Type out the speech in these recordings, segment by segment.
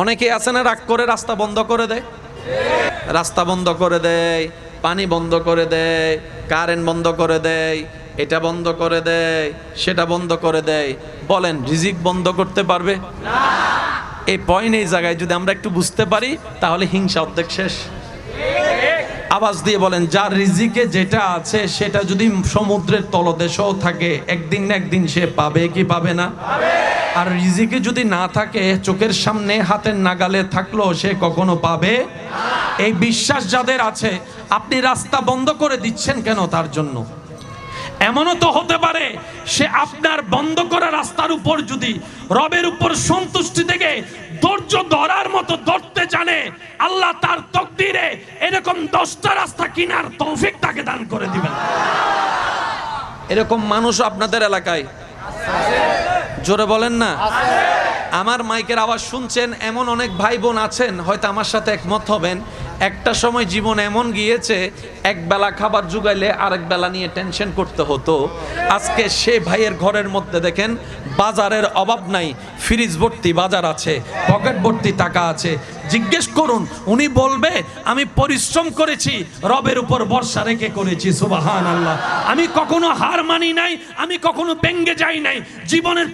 অনেকে আছে না রাগ করে রাস্তা বন্ধ করে দেয়? রাস্তা বন্ধ করে দেয় পানি বন্ধ করে দেয় কারেন্ট বন্ধ করে দেয় এটা বন্ধ করে দেয় সেটা বন্ধ করে দেয়। বলেন রিজিক বন্ধ করতে পারবে? এই পয়েন্ট এই জায়গায় যদি আমরা একটু বুঝতে পারি তাহলে হিংসা অর্ধেক শেষ। আওয়াজ দিয়ে বলেন, যার রিজিকে যেটা আছে, সেটা যদি সমুদ্রের তলদেশেও থাকে, একদিন না একদিন সে পাবে কি পাবে না? আর রিজিকে যদি না থাকে, চোখের সামনে, হাতের নাগালে থাকল সে কখনো পাবে? এই বিশ্বাস যাদের আছে, আপনি রাস্তা বন্ধ করে দিচ্ছেন কেন তার জন্য? এমনও তো হতে পারে, সে আপনার বন্ধ করা রাস্তার উপর যদি, রবের উপর সন্তুষ্টি থেকে ধৈর্য ধরার মতো ধরতে জানে, আল্লাহ তার তকদিরে এরকম দশটা রাস্তা কিনার তৌফিক তাকে দান করে দিবেন। এরকম মানুষ আপনাদের এলাকায়? জোরে বলেন না। আমার মাইকের আওয়াজ শুনছেন, এমন অনেক ভাই বোন আছেন, হয়তো আমার সাথে একমত হবেন। একটা সময় জীবন এমন গিয়েছে, এক বেলা খাবার জুগাইলে আরেক বেলা নিয়ে টেনশন করতে হতো। আজকে সে ভাইয়ের ঘরের মধ্যে দেখেন, বাজারের অভাব নাই ফ্রিজ ভর্তি বাজার আছে, পকেট ভর্তি টাকা আছে। জিজ্ঞেস করুন, উনি বলবে, আমি পরিশ্রম করেছি, রবের উপর বর্ষা রেখে করেছি সুবাহান আল্লাহ আমি কখনো হার মানি নাই, আমি কখনো ব্যঙ্গে যাই নাই। জীবনের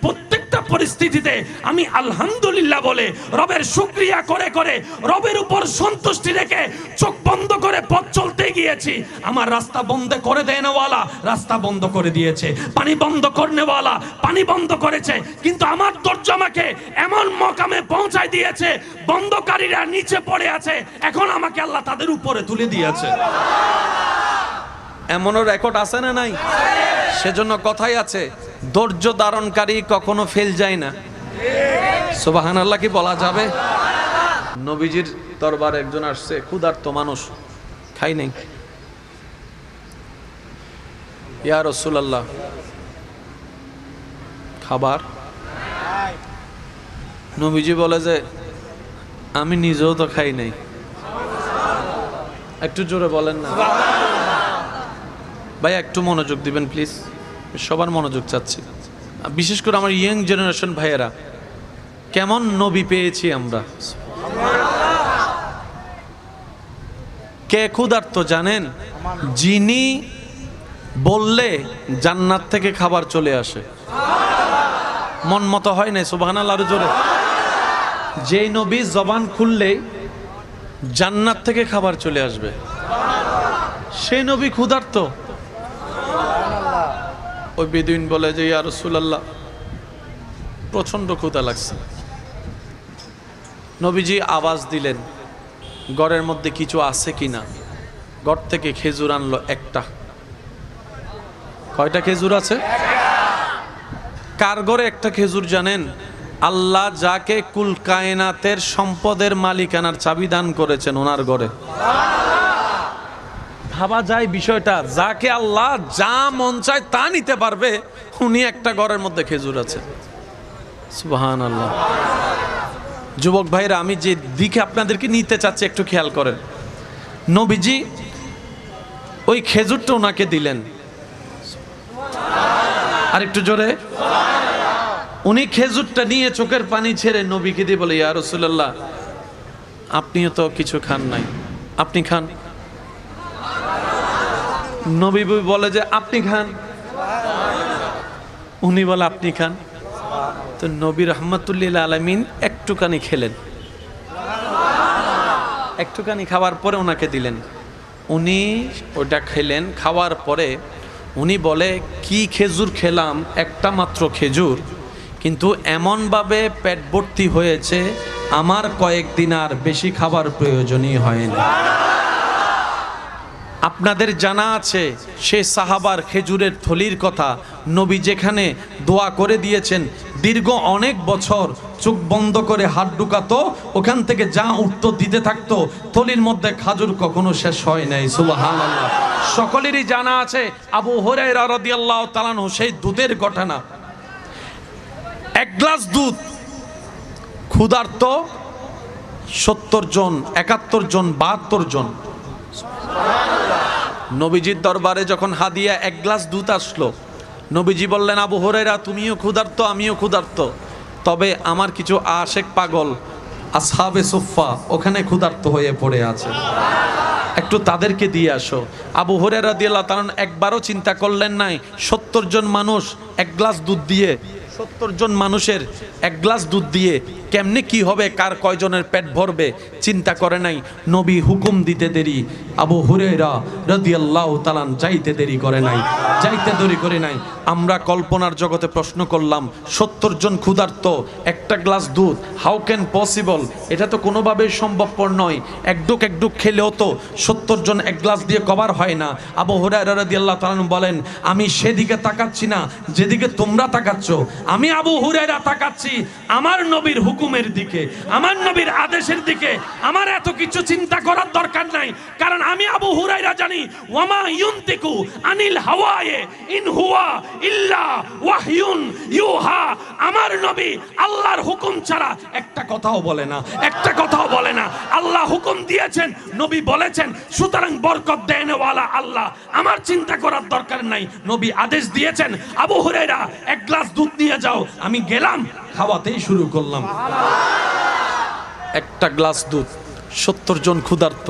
প্রত্যেকটা পরিস্থিতিতে আমি আলহামদুলিল্লাহ বলে রবের শুক্রিয়া করে করে রবের উপর সন্তুষ্টি রেখে চোখ বন্ধ করে পথ চলতে গিয়েছি। আমার রাস্তা বন্ধ করে দেনওয়ালা রাস্তা বন্ধ করে দিয়েছে। পানি বন্ধ করনেওয়ালা পানি বন্ধ করেছে। কিন্তু আমার ধৈর্য আমাকে এমন মকামে পৌঁছায় দিয়েছে, বন্ধকারীরা নিচে পড়ে আছে। এখন আমাকে আল্লাহ তাদের উপরে তুলে দিয়েছে। এমনও রেকর্ড আছে না নাই? সেজন্য কথাই আছে ধৈর্য ধারণকারী কখনো ফেল যায় না। সোবাহান আল্লাহ কি বলা যাবে? নবীজির দরবার একজন আসছে, ক্ষুধার্ত মানুষ খাই নাই। ইয়া রসুলাল্লাহ, খাবার? নবীজি বলে যে, আমি নিজেও তো খাই নাই। একটু জোরে বলেন না। ভাই, একটু মনোযোগ দিবেন প্লিজ সবার মনোযোগ চাচ্ছি। বিশেষ করে আমার ইয়াং জেনারেশন ভাইয়েরা, কেমন নবী পেয়েছি আমরা? কে ক্ষুধার্ত জানেন? যিনি বললে জান্নাত থেকে খাবার চলে আসে। মন মতো হয় নাই সুবাহান আল্লাহ জোরে। যেই নবী জবান খুললেই জান্নাত থেকে খাবার চলে আসবে। সেই নবী ক্ষুধার্ত। ওই বেদুইন বলে যে, ইয়া রসুলাল্লাহ, প্রচণ্ড ক্ষুধা লাগছে। নবীজি আওয়াজ দিলেন গড়ের মধ্যে কিছু আছে কিনা গড় থেকে খেজুর আনলো একটা। কয়টা খেজুর আছে? কার ঘরে একটা খেজুর জানেন? আল্লাহ যাকে কুল কায়নাতের সম্পদের মালিকানার চাবি দান করেছেন ওনার ঘরে। ভাবা যায় বিষয়টা। যাকে আল্লাহ যা মন চায় তা নিতে পারবে, উনি একটা ঘরের মধ্যে খেজুর আছে। সুবহান আল্লাহ যুবক ভাইরা, আমি যে দিকে আপনাদেরকে নিতে চাচ্ছি, একটু খেয়াল করেন। নবীজি ওই খেজুরটা ওনাকে দিলেন। আর একটু জোরে। উনি খেজুরটা নিয়ে চোখের পানি ছেড়ে নবীকে দিয়ে বলে, ইয়া রসুল্লাহ আপনিও তো কিছু খান নাই। আপনি খান। নবী বলে যে, আপনি খান। উনি বলে, আপনি খান। তো নবী রহমতুল্লিল আলমিন একটুখানি খেলেন। একটুখানি খাওয়ার পরে ওনাকে দিলেন। উনি ওটা খেলেন। খাওয়ার পরে উনি বলে, কি খেজুর খেলাম? একটা মাত্র খেজুর। কিন্তু এমনভাবে পেট ভর্তি হয়েছে, আমার কয়েকদিন আর বেশি খাবার প্রয়োজনই হয়নি আপনাদের জানা আছে, সে সাহাবার খেজুরের থলির কথা নবী যেখানে দোয়া করে দিয়েছেন, দীর্ঘ অনেক বছর চোখ বন্ধ করে হাত ঢুকাতো, ওখান থেকে যা উঠতো দিতে থাকতো, থলির মধ্যে খাজুর কখনো শেষ হয় নাই সকলেরই জানা আছে, আবু হরাইরা রাদিয়াল্লাহু তাআলা সেই দুধের ঘটনা। এক গ্লাস দুধ, ক্ষুধার্ত সত্তর জন, একাত্তর জন, বাহাত্তর জন। নবীজির দরবারে যখন হাদিয়া এক গ্লাস দুধ আসলো, নবীজি বললেন, আবু হরেরা তুমিও ক্ষুধার্ত, আমিও ক্ষুধার্ত। তবে আমার কিছু আশেক পাগল আসহাবে সুফা ওখানে ক্ষুধার্ত হয়ে পড়ে আছে। একটু তাদেরকে দিয়ে আসো। আবু হরেরা দিয়ে তারণ একবারও চিন্তা করলেন নাই, সত্তর জন মানুষ এক গ্লাস দুধ দিয়ে সত্তর জন মানুষের এক গ্লাস দুধ দিয়ে কেমনে কি হবে, কার কয়জনের পেট ভরবে, চিন্তা করে নাই। নবী হুকুম দিতে দেরি, আবু হুরেরা রদিয়াল্লাহ তালান যাইতে দেরি করে নাই, যাইতে দেরি করে নাই। আমরা কল্পনার জগতে প্রশ্ন করলাম, সত্তর জন ক্ষুধার্ত, একটা গ্লাস দুধ হাউ ক্যান পসিবল এটা তো কোনোভাবেই সম্ভবপর নয়। একডুক একডুক খেলেও তো সত্তর জন এক গ্লাস দিয়ে কভার হয় না। আবু হুরায়রা রাদিয়াল্লাহু তালান বলেন, আমি সেদিকে তাকাচ্ছি না, যেদিকে তোমরা তাকাচ্ছ আমি আবু হুরায়রা তাকাচ্ছি আমার নবীর হুকুমের দিকে, আমার নবীর আদেশের দিকে। আমার এত কিছু চিন্তা করার দরকার নাই, কারণ আমি আবু হুরায়রা জানি, ওয়ামা ইউনতিকু আনিল হাওয়ায়ে ইন হুয়া ইল্লা ইউহা। আমার নবী আল্লাহর হুকুম ছাড়া একটা কথাও বলে না, একটা কথাও বলে না। আল্লাহ হুকুম দিয়েছেন, নবী বলেছেন, সুতরাং বরকত দেনওয়ালা আল্লাহ। আমার চিন্তা করার দরকার নাই, নবী আদেশ দিয়েছেন। আবু হুরাইরা এক গ্লাস দুধ নিয়ে যাও, আমি গেলাম, খাওয়াতেই শুরু করলাম। একটা গ্লাস দুধ, সত্তর জন ক্ষুধার্ত।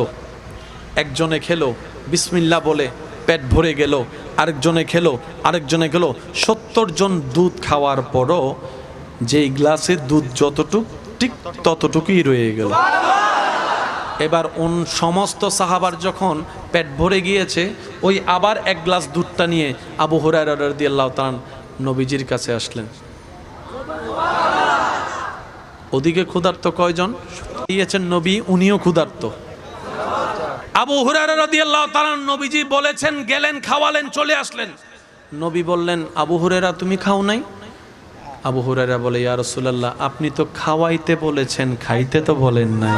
একজনে খেলো বিসমিল্লা বলে পেট ভরে গেল, আরেকজনে খেলো আরেকজনে খেলো। সত্তর জন দুধ খাওয়ার পরও যেই গ্লাসে দুধ যতটুক, ঠিক ততটুকুই রয়ে গেল। এবার অন সমস্ত সাহাবার যখন পেট ভরে গিয়েছে, ওই আবার এক গ্লাস দুধটা নিয়ে আবু হরার দিয়ে আল্লাহ তান নবীজির কাছে আসলেন। ওদিকে ক্ষুধার্ত কয়জন? দিয়েছেন নবী, উনিও ক্ষুধার্ত। আবু হুরারা নবীজি বলেছেন, গেলেন, খাওয়ালেন, চলে আসলেন। নবী বললেন, আবু হুরেরা তুমি খাও নাই? আবু হুরায়রা বলে, ইয়া রাসূলুল্লাহ, আপনি তো খাওয়াইতে বলেছেন, খাইতে তো বলেন নাই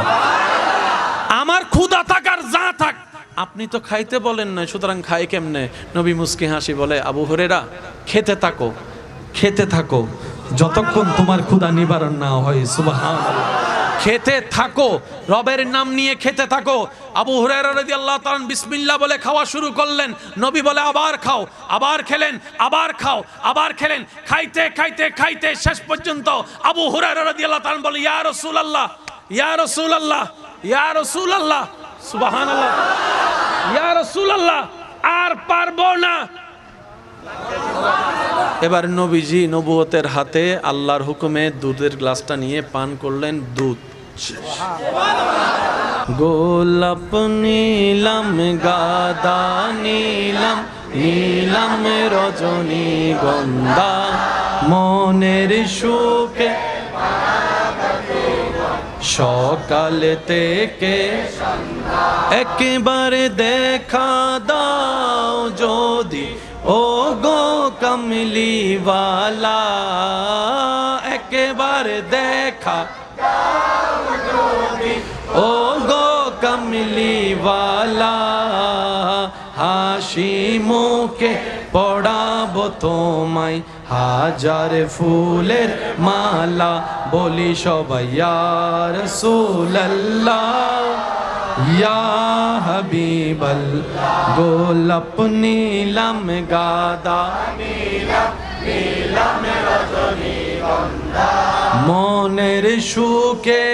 আমার ক্ষুধা থাক আর যা থাক আপনি তো খাইতে বলেন না সুতরাং খাই কেমনে? নবী মুস্কি হাসি বলে, আবু হরেরা খেতে থাকো খেতে থাকো। যতক্ষণ তোমার ক্ষুধা নিবারণ না হয়, সুবহানাল্লাহ। খেতে থাকো, রবের নাম নিয়ে খেতে থাকো। আবু হুরায়রা রাদিয়াল্লাহু তাআলা বিসমিল্লাহ বলে খাওয়া শুরু করলেন। নবী বলে, আবার খাও, আবার খেলেন, আবার খাও, আবার খেলেন। খাইতে খাইতে খাইতে শেষ পর্যন্ত আবু হুরায়রা রাদিয়াল্লাহু তাআলা বলে, ইয়া রাসূলুল্লাহ ইয়া রাসূলুল্লাহ ইয়া রাসূলুল্লাহ, সুবহানাল্লাহ। আর পারব না। এবার নবীজি নবুয়তের হাতে আল্লাহর হুকুমে দুধের গ্লাসটা নিয়ে পান করলেন দুধ। গোলাপ নীলাম গাদা নীলাম নীলাম রজনী গন্ধা, মনের সুখে সকাল থেকে একেবারে দেখা দাও যদি ও গো কমলিওয়ালা। একেবারে দেখা ও গো কমলিওয়ালা। হাসি মুখে পড়াবো তোমায়, হাজার ফুলের মালা। বলি সবাই ইয়ার সুল্লাহ ইয়া হাবিবল, গোলাপ নীলম গাদা, মনের সুখে,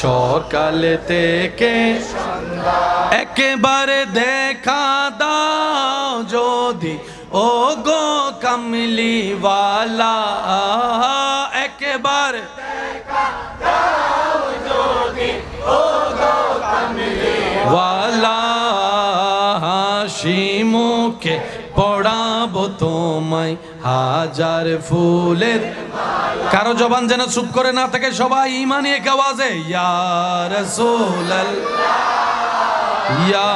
সকাল থেকে একেবারে দেখা দাও যদি ও গো কমলিওয়ালা, একেবারে মুখে পড়াবো তোমায় হাজার ফুলের। কারও জবান যেন চুপ করে না থাকে, সবাই ইমানি এক আওয়াজে, ইয়া রাসূলুল্লাহ, ইয়া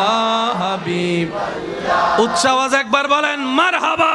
হাবিব উচ্চ আওয়াজ একবার বলেন মারহাবা।